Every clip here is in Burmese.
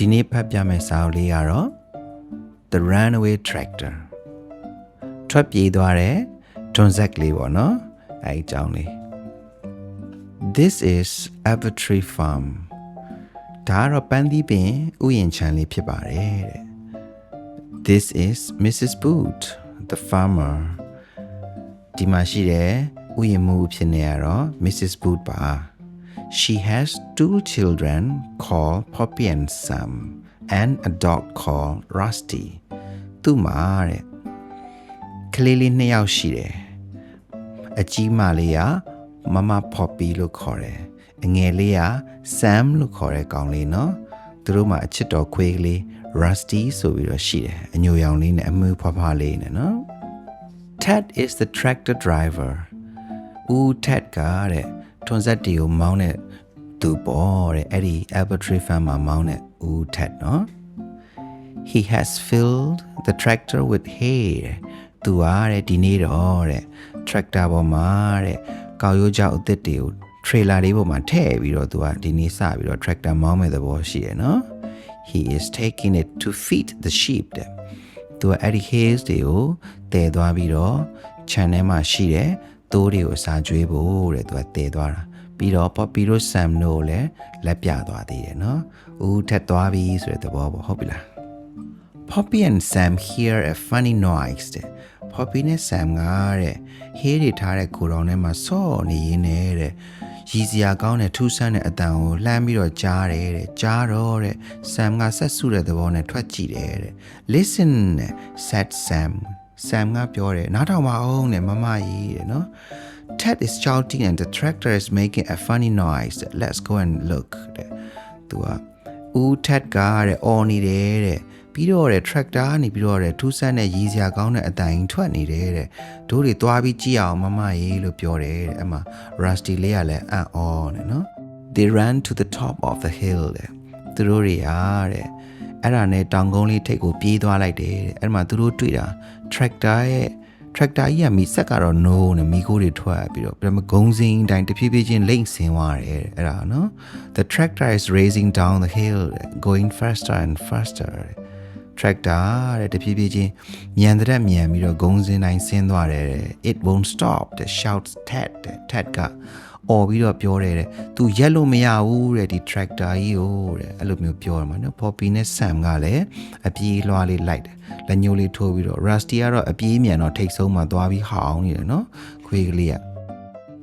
ဒီနေ့ဖတ်ပြမယ့်စာအုပ်လေးကတော့ The Runaway Tractor ထွက်ပြေးသွားတဲ့တွန်ဇက်ကလေးပေါ့နော်အဲဒီအကြောင်းလေး This is Apertree Farm ဒါကတော့ပန်းသီးပင်ဥယျာဉ်ခြံလေးဖြစ်ပါတယ်တဲ့ This is Mrs. Boot the farmer ဒီမှာရှိတဲ့ဥယျာဉ်မှုအဖြစ်နေရတော့ Mrs. Boot ပါ She has two children called Poppy and Sam and a dog called Rusty သူ့မှာတဲ့ကလေးလေးနှစ်ယောက်ရှိတယ်အကြီးမလေးကမမ Poppy လို့ခေါ်တယ်အငယ်လေးက Sam လို့ခေါ်တဲ့ကောင်လေးနော်သူတို့မှာအချစ်တော်ခွေးကလေး Rusty ဆိုပြီးတော့ရှိတယ်အညိုရောင်လေးနဲ့အမွေးဖွားဖွားလေးနဲ့နော် Ted is the tractor driver ဦး Ted ကတဲ့ ထွန်ဆက်တီကိုမောင်းတဲ့သူပေါ့တဲ့အဲ့ဒီ Apertree Farm မှာမောင်းတဲ့ဦး Ted နော် He has filled the tractor with hay တဲ့သူအားတဲ့ဒီနေ့တော့တဲ့ tractor ပေါ်မှာတဲ့ကောက်ရိုးကြောက်အစ်စ်တွေကို trailer လေးပေါ်မှာထည့်ပြီးတော့သူကဒီနေ့စပြီးတော့ tractor မောင်းမဲ့သဘောရှိရယ်နော် He is taking it to feed the sheep တဲ့သူကအဲ့ဒီ haze တွေကိုတည်သွားပြီးတော့ channel မှာရှိတဲ့ သိုးတွေကိုစာကျွေးဖို့တဲ့သူကတည်သွားတာပြီးတော့ Poppy တို့ Sam တို့လည်းလက်ပြသွားသေးတယ်နော်ဦးထက်သွားပြီဆိုတဲ့သဘောပေါ့ဟုတ်ပြီလား Poppy and Sam hear a funny noise တဲ့ Poppy နဲ့ Sam ကတဲ့ဟေးတွေထားတဲ့ကိုယ်တော်ထဲမှာဆော့နေရင်းနဲ့တဲ့ရည်စရာကောင်းတဲ့ထူးဆန်းတဲ့အတန်ကိုလှမ်းပြီးတော့ကြားတယ်တဲ့ကြားတော့တဲ့ Sam ကဆက်စုတဲ့သဘောနဲ့ထွက်ကြည့်တယ်တဲ့ Listen တဲ့ said Sam Sam ကပြောတယ်နားထောင်ပါအောင်တဲ့မမကြီးတဲ့နော် Ted is shouting and the tractor is making a funny noise. Let's go and look. တဲ့သူကဦး Ted ကတဲ့အော်နေတယ်တဲ့ပြီးတော့တဲ့ tractor ကနေပြီးတော့တဲ့ထူးဆန်းတဲ့ရည်စရာကောင်းတဲ့အတိုင်ထွက်နေတယ်တဲ့တို့တွေသွားပြီးကြည့်အောင်မမရေးလို့ပြောတယ်တဲ့အမှ Rusty လေးကလည်းအံ့ဩတယ်နော် They ran to the top of the hill တဲ့သူတို့တွေအားတဲ့ အဲ့ဒါနဲ့တောင်ကုန်းလေးထိပ်ကိုပြေးသွားလိုက်တယ်တဲ့အဲ့မှာသူတို့တွေ့တာ tractor ရဲ့ tractor ကြီးကမီဆက်ကတော့ no နဲ့မီကိုတွေထွက်ပြီးတော့ပြမဂုံးစင်းတိုင်းတဖြည်းဖြည်းချင်းလိမ့်ဆင်းသွားတယ်အဲ့ဒါနော် the tractor is racing down the hill going faster and faster tractor တဲ့တဖြည်းဖြည်းချင်းမြန်တဲ့မြန်ပြီးတော့ဂုံးစင်းတိုင်းဆင်းသွားတယ် it won't stop the shouts ted ted က အော်ပြီးတော့ပြောတယ်တဲ့သူရက်လို့မရဘူးတဲ့ဒီ tractor ကြီးကိုတဲ့အဲ့လိုမျိုးပြောရမှာနော် Poppy နဲ့ Sam ကလည်းအပြေးလွှားလေးလိုက်တယ်လက်ညှိုးလေးထိုးပြီးတော့ Rusty ကတော့အပြေးမြန်တော့ထိတ်ဆုံးမှသွားပြီးဟောင်းနေတယ်နော်ခွေးကလေးက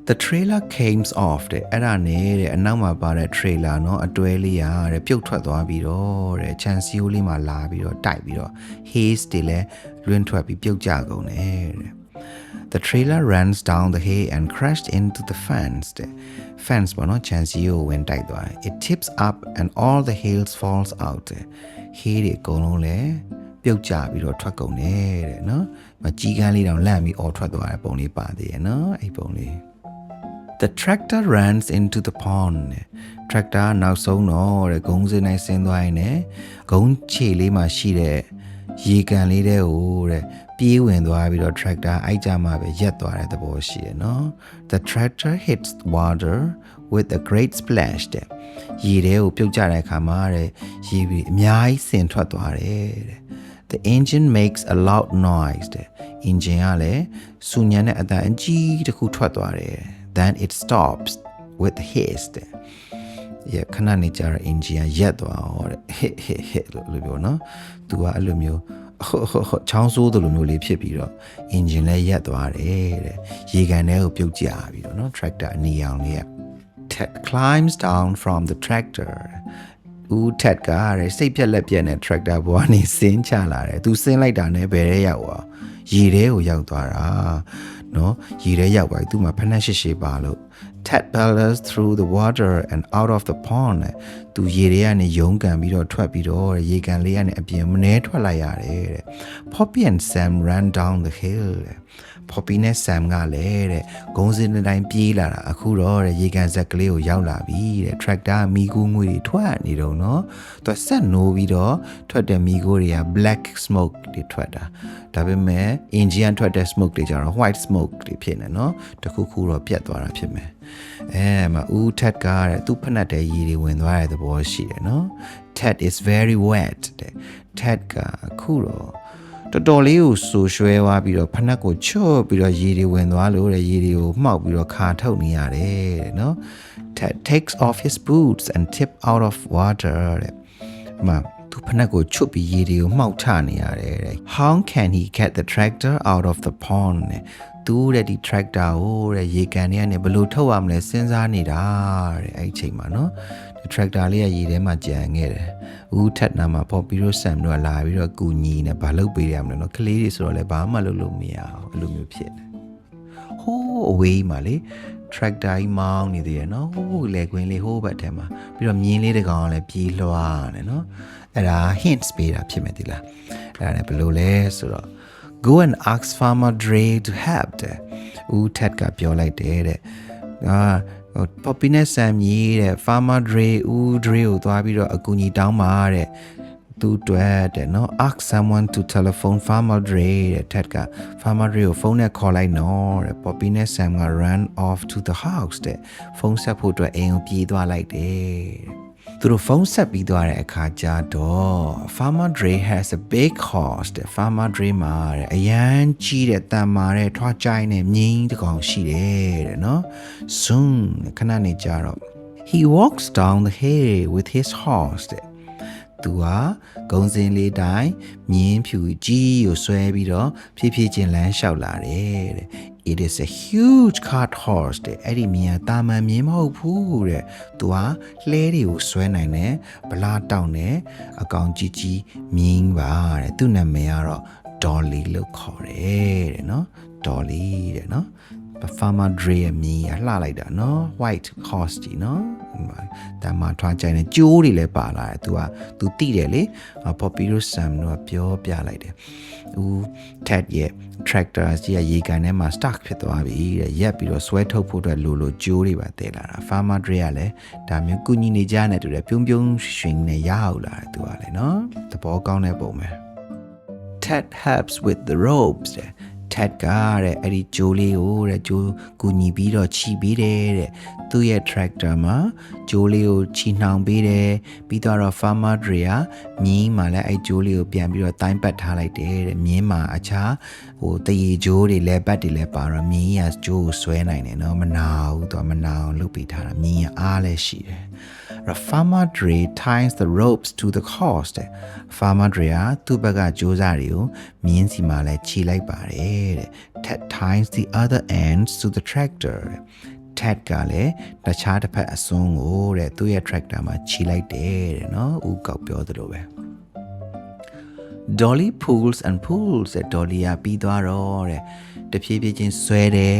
The trailer came off တဲ့အဲ့ဒါနဲ့တဲ့အနောက်မှာပါတဲ့ trailer เนาะအတွဲလေးရတဲ့ပြုတ်ထွက်သွားပြီးတော့တဲ့ချန်စီယိုလေးမှာလာပြီးတော့တိုက်ပြီးတော့ haze တွေလည်းလွင့်ထွက်ပြီးပြုတ်ကြကုန်တယ်တဲ့ The trailer runs down the hay and crashed into the fence တဲ့ fence ပေါ့နော်ချန်စီယိုဝင်တိုက်သွားတယ် It tips up and all the hails falls out တဲ့ hay တွေအကုန်လုံးလည်းပြုတ်ကျပြီးတော့ထွက်ကုန်တယ်တဲ့နော်မကြီးကန်းလေးတောင်လန့်ပြီးအော်ထွက်သွားတဲ့ပုံလေးပါသေးတယ်နော်အဲ့ပုံလေး The tractor runs into the pond တဲ့ tractor နောက်ဆုံးတော့တဲ့ဂုံးစင်းတိုင်းဆင်းသွားရင်လည်းဂုံးခြေလေးမှာရှိတဲ့ ရေကန်လေးတဲ့ဟိုတဲ့ပြေးဝင်သွားပြီးတော့ tractor အိုက်ကြမှာပဲရက်သွားတဲ့သဘောရှိရယ်နော် The tractor hits water with a great splash တဲ့ရေထဲကိုပြုတ်ကျတဲ့အခါမှာတဲ့ရေပြီးအများကြီးဆင်ထွက်သွားတယ်တဲ့ The engine makes a loud noise တဲ့ engine ကလည်းစူညံတဲ့အတန်အကြီးတစ်ခုထွက်သွားတယ် then it stops with hiss တဲ့ yeah ခဏနေကြတော့ engine ကရက်သွားတော့တဲ့ hit hit hit လို့လို့ပြောနော်သူကအဲ့လိုမျိုးဟိုဟိုဟိုချောင်းဆိုးတယ်လို့မျိုးလေးဖြစ်ပြီးတော့ engine လည်းရက်သွားတယ်တဲ့ရေကန်ထဲကိုပြုတ်ကျပြီးတော့နော် tractor အနီရောင်လေးက Ted climbs down from the tractor ဦးထက်ကတဲ့စိတ်ပြက်လက်ပြက်နဲ့ tractor ဘွားနေဆင်းချလာတယ်သူဆင်းလိုက်တာနဲ့ဘယ်ရဲရောက်သွားရေထဲကိုရောက်သွားတာ နော်ရေထဲရောက်သွားပြီသူ့မှာဖက်နှက်ရှိရှိပါလို့ Ted paddles through the water and out of the pond သူရေထဲကနေယုံကန်ပြီးတော့ထွက်ပြီးတော့ရေကန်လေးကနေအပြင်မနှဲထွက်လိုက်ရတယ်တဲ့ Poppy and Sam ran down the hill တဲ့ Poppy နဲ့ Sam ကလည်းတဲ့ဂုံးစင်းတစ်တိုင်းပြေးလာတာအခုတော့တဲ့ရေကန်ဆက်ကလေးကိုရောက်လာပြီတဲ့ tractor မီးကူးငွေတွေထွက်နေတော့နော်သူကဆက်နိုးပြီးတော့ထွက်တဲ့မီးခိုးတွေက black smoke တွေထွက်တာဒါပေမဲ့ engine ထွက်တဲ့ smoke တွေကြတော့ white smoke တွေဖြစ်နေနော်တခုခုတော့ပြတ်သွားတာဖြစ်မယ်အဲမဦးထက်ကတဲ့သူ့ဖက်နှက်တဲ့ရေတွေဝင်သွားတဲ့သဘောရှိတယ်နော် Ted is very wet တဲ့ Ted ကအခုတော့ တော်တော်လေးကိုဆူရွှဲသွားပြီးတော့ဖနက်ကိုချွတ်ပြီးတော့ရေတွေဝင်သွားလို့တဲ့ရေတွေကိုမှောက်ပြီးတော့ခါထုတ်နေရတယ်တဲ့နော် Ted takes off his boots and tip out of water တဲ့မသူဖနက်ကိုချွတ်ပြီးရေတွေကိုမှောက်ထနေရတယ်တဲ့ How can he get the tractor out of the pond တဲ့သူတဲ့ဒီ tractor ကိုတဲ့ရေကန်တွေကနေဘယ်လိုထုတ်ရမလဲစဉ်းစားနေတာတဲ့အဲ့ဒီအချိန်မှာနော်ဒီ tractor လေးကရေထဲမှာကြံခဲ့တယ်ဦးထက်နာမှာပေါ်ပြီးတော့ဆမ်တို့ကလာပြီးတော့ကူညီနေဘာလုပ်ပေးရမလဲနော်ကလေးတွေဆိုတော့လည်းဘာမှလုပ်လို့မရဘူးအဲ့လိုမျိုးဖြစ်နေဟိုးအဝေးမှာလေ tractor ကြီးမောင်းနေသေးတယ်နော်ဟိုးလေကွင်းလေးဟိုးဘက်ထဲမှာပြီးတော့မြင်းလေးတစ်ကောင်ကလည်းပြေးလွှားနေနော်အဲ့ဒါ hints ပေးတာဖြစ်မယ်ဒီလားအဲ့ဒါလည်းဘယ်လိုလဲဆိုတော့ go and ask farmer Dre to help တဲ့ဦးထက်ကပြောလိုက်တယ်တဲ့အာ ပေါ်ပီနဲ့ဆမ်ကြီးတဲ့ farmer Dre ဦး Dre ကိုသွားပြီးတော့အကူအညီတောင်းပါတဲ့သူတွေ့တဲ့နော် ask someone to telephone farmer Dre တဲ့ထက်က farmer Dre ကိုဖုန်းနဲ့ခေါ်လိုက်နော်တဲ့ပေါ်ပီနဲ့ဆမ်က run off to the house တဲ့ဖုန်းဆက်ဖို့အတွက်အိမ်ကိုပြေးသွားလိုက်တယ်တဲ့ သူတို့ဖုန်းဆက်ပြီးသွားတဲ့အခါကျတော့ Farmer Dre has a big horse တဲ့ Farmer Dre မှာတဲ့အရန်ကြီးတဲ့တန်မာတဲ့ထွားကြိုင်းနဲ့မြင်းတစ်ကောင်ရှိတယ်တဲ့နော် soon ခဏနေကြတော့ he walks down the hill with his horse တဲ့သူဟာဂုံစင်လေးတိုင်းမြင်းဖြူကြီးကိုဆွဲပြီးတော့ဖြည်းဖြည်းချင်းလမ်းလျှောက်လာတယ်တဲ့ it is a huge cart horse တဲ့အဲ့ဒီမြင်းကတာမန်မြင်းမဟုတ်ဘူးတဲ့သူဟာလှဲတွေကိုဆွဲနိုင်တယ်ဗလာတောင်းတယ်အကောင်ကြီးကြီးမြင်းပါတဲ့သူ့နာမည်ကတော့ Dolly လို့ခေါ်တယ်တဲ့နော် Dolly တဲ့နော် farmer dre ရဲ့မြင်းရလှလိုက်တာနော် white horse ကြီးနော် တမထွားကြိုင်နေကျိုးတွေလည်းပါလာတယ် तू က तू တိတယ်လေ Popirus Sam တို့ကပြောပြလိုက်တယ်ဦး Ted ရဲ့ tractor ကြီးကရေကန်ထဲမှာ stuck ဖြစ်သွားပြီတဲ့ရက်ပြီးတော့ဆွဲထုတ်ဖို့အတွက်လိုလိုကျိုးတွေပါတည်လာတာ farmer dre ကလည်းဒါမျိုးကုညီနေကြတဲ့တူတယ်ပြုံးပြုံးရွှင်နေရအောင်လာတယ် तू ကလည်းနော်သဘောကောင်းတဲ့ပုံပဲ Ted helps with the ropes တဲ့ Ted ကတဲ့အဲ့ဒီဂျိုးလေးကိုတဲ့ဂျိုးကူညီပြီးတော့ခြိပေးတယ်တဲ့သူ့ရဲ့ tractor မှာဂျိုးလေးကိုခြိနှောင်ပေးတယ်ပြီးတော့ farmer dre ကမြင်းမှာလည်းအဲ့ဂျိုးလေးကိုပြန်ပြီးတော့တိုင်းပတ်ထားလိုက်တယ်တဲ့မြင်းမှာအခြားဟိုတရေဂျိုးတွေလဲပတ်တွေလဲပါတော့မြင်းကဂျိုးကိုဆွဲနိုင်တယ်နော်မနာဘူးသူကမနာအောင်လုပ်ပေးထားတာမြင်းကအားလည်းရှိတယ် The farmer Dre ties the ropes to the horse တဲ့ farmer Dre ကသူ့ဘက်ကကြိုးစားတွေကို မြင်းစီမှာလဲခြိလိုက်ပါတယ်တဲ့ Ted ties the other ends to the tractor တဲ့ Ted ကလည်းတခြားတစ်ဖက်အစွန်းကိုတဲ့သူ့ရဲ့ tractor မှာခြိလိုက်တယ်တဲ့နော်ဦးကောက်ပြောသလိုပဲ Dolly pulls and pulls တဲ့ Dolly ကပြီးသွားတော့တဲ့တဖြည်းဖြည်းချင်းဆွဲတယ်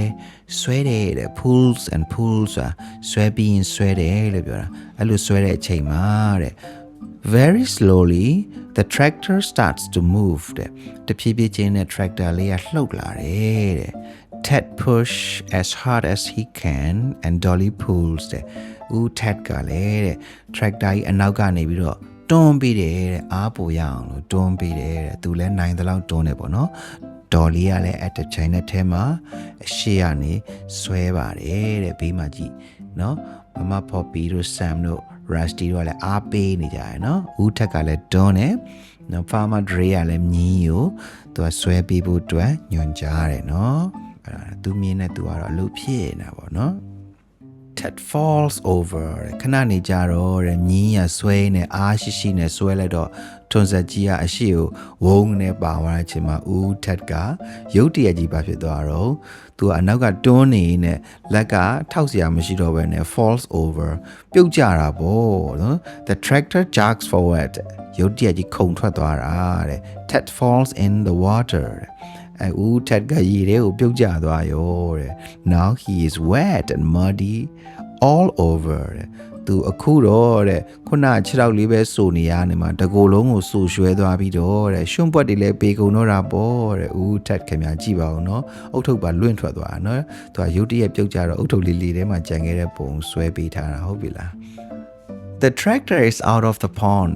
ဆွဲတယ်တဲ့ pulls and pulls ဆိုတာဆွဲပြီးရင်ဆွဲတယ်လို့ပြောတာအဲ့လိုဆွဲတဲ့အချိန်မှာတဲ့ very slowly the tractor starts to move တဲ့တဖြည်းဖြည်းချင်းနဲ့ tractor လေးကလှုပ်လာတယ်တဲ့ Ted push as hard as he can and Dolly pulls တဲ့ဦး Ted ကလည်းတဲ့ tractor ကြီးအနောက်ကနေပြီးတော့တွန်းပေးတယ်တဲ့အားပိုရအောင်လို့တွန်းပေးတယ်တဲ့သူလည်းနိုင်တဲ့လောက်တွန်းတယ်ပေါ့နော်ဒေါ်လေးကလည်းအတချိုင်နဲ့ထဲမှာအရှိကနေဆွဲပါတယ်တဲ့ဘေးမှာကြည့်နော်မမဖော်ပီတို့ဆမ်တို့ Rusty တို့ကလည်းအားပေးနေကြရယ်နော်ဦးထက်ကလည်းတွန်းတယ်နော် Farmer Dre ကလည်းမြင်းကိုသူကဆွဲပေးဖို့အတွက်ညွှန်ကြားတယ်နော်အဲ့ဒါသူမြင်းနဲ့သူကတော့အလုပ်ဖြစ်နေတာပေါ့နော် Ted falls over တဲ့ခဏနေကြတော့တဲ့မြင်းရဆွဲနေအားရှိရှိနဲ့ဆွဲလိုက်တော့ထွန်ဆက်ကြီးကအရှိကိုဝုန်းနဲ့ပါသွားတဲ့အချိန်မှာဦး Ted ကရုတ်တရက်ကြီးပါဖြစ်သွားတော့သူကအနောက်ကတွန်းနေနဲ့လက်ကထောက်စရာမရှိတော့ဘဲနဲ့ falls over ပြုတ်ကျတာပေါ့နော် the tractor jerks forward ရုတ်တရက်ကြီးခုန်ထွက်သွားတာတဲ့ Ted falls in the water တဲ့ အဲဦးထက်ကရေထဲကိုပြုတ်ကျသွားရောတဲ့ now he is wet and muddy all over တဲ့သူအခုတော့တဲ့ခုန6တောက်လေးပဲစုနေရနေမှာတကိုယ်လုံးကိုစုရွှဲသွားပြီးတော့တဲ့ရှွန့်ပွက်တွေလည်းပေကုန်တော့တာပေါ့တဲ့ဦးထက်ခင်ဗျာကြည့်ပါဦးနော်အုတ်ထုတ်ပါလွင့်ထွက်သွားတာနော်သူကရုတ်တရက်ပြုတ်ကြတော့အုတ်ထုတ်လေးလေးထဲမှာကြံခဲ့တဲ့ပုံဆွဲပေးထားတာဟုတ်ပြီလား The tractor is out of the pond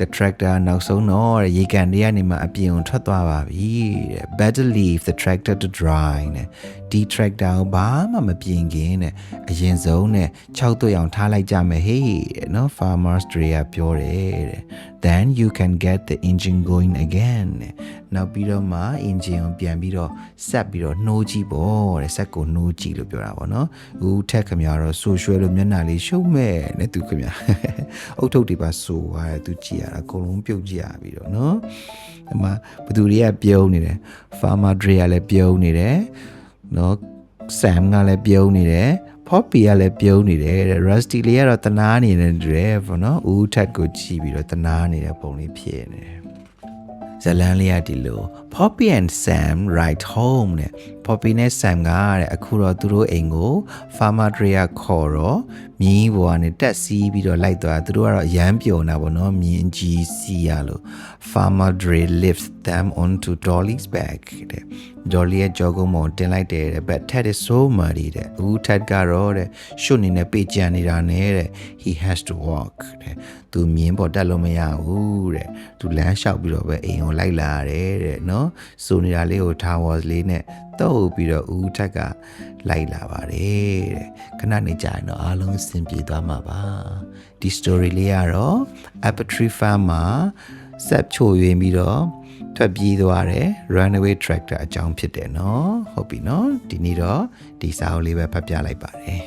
The tractor နောက်ဆုံးတော့တဲ့ရေကန်တွေကနေမှအပြင်ကိုထွက်သွားပါပြီတဲ့ Better leave the tractor to dry တဲ့ ဒီ tractor ကိုဘာမှမပြင်ခင်တဲ့အရင်ဆုံးတဲ့6သွေးအောင်ထားလိုက်ကြမယ်ဟေးတဲ့နော် farmers တွေကပြောတယ်တဲ့ Then you can get the engine going again တဲ့နောက်ပြီးတော့မှ engine ကိုပြန်ပြီးတော့ဆက်ပြီးတော့နှိုးကြည့်ပေါ့တဲ့ဆက်ကိုနှိုးကြည့်လို့ပြောတာပေါ့နော်ဦးထက်ခမရတော့ဆူရွှဲလို့မျက်နှာလေးရှုံးမဲ့နဲ့သူခမရအုတ်ထုတ်တွေပါဆူသွားတယ်သူကြည့်ရတာအကုန်လုံးပြုတ်ကြည့်ရပြီတော့နော်အမဘသူတွေကပြုံးနေတယ် farmer dre ကလည်းပြုံးနေတယ် နော် Sam ကလည်းပြုံးနေတယ် Poppy ကလည်းပြုံးနေတယ်တဲ့ Rusty လေးကတော့တနာနေတယ်တဲ့ပေါ့နော်ဦးထက်ကိုကြည့်ပြီးတော့တနာနေတဲ့ပုံလေးဖြစ်နေတယ်ဇလန်းလေးကဒီလို Poppy and Sam ride home တဲ့ Poppy နဲ့ Sam ကတဲ့အခုတော့သူတို့အိမ်ကို Farmer Drea ခေါ်တော့မြင်းဘွားနဲ့တက်စီးပြီးတော့လိုက်သွားသူတို့ကတော့အရမ်းပျော်နေတာပေါ့နော်မြင်းကြီးစီးရလို့ Farmer Dre lifts them onto Dolly's back တဲ့ Dolly ရဲ့ကြောကုန်းပေါ်တင်လိုက်တယ်တဲ့ but Ted is so muddy တဲ့ဦး Ted ကတော့တဲ့ရှုပ်နေနဲ့ပေကြံနေတာနဲ့တဲ့ he has to walk တဲ့သူမြင်းပေါ်တက်လို့မရဘူးတဲ့သူလမ်းလျှောက်ပြီးတော့ပဲအိမ်ကိုလိုက်လာရတယ်တဲ့နော်ဆိုနေတာလေးကို towers လေးနဲ့တော့ပြီးတော့ဦးထက်ကလိုက်လာပါတယ်တဲ့ခဏနေကြရင်တော့အားလုံးအဆင်ပြေသွားမှာပါဒီ story လေးကတော့ apple tree farm မှာဆက်ချို့ရင်းပြီးတော့ထွက်ပြေးသွားတယ် runaway tractor အကြောင်းဖြစ်တယ်နော်ဟုတ်ပြီနော်ဒီနေ့တော့ဒီစာအုပ်လေးပဲဖတ်ပြလိုက်ပါတယ်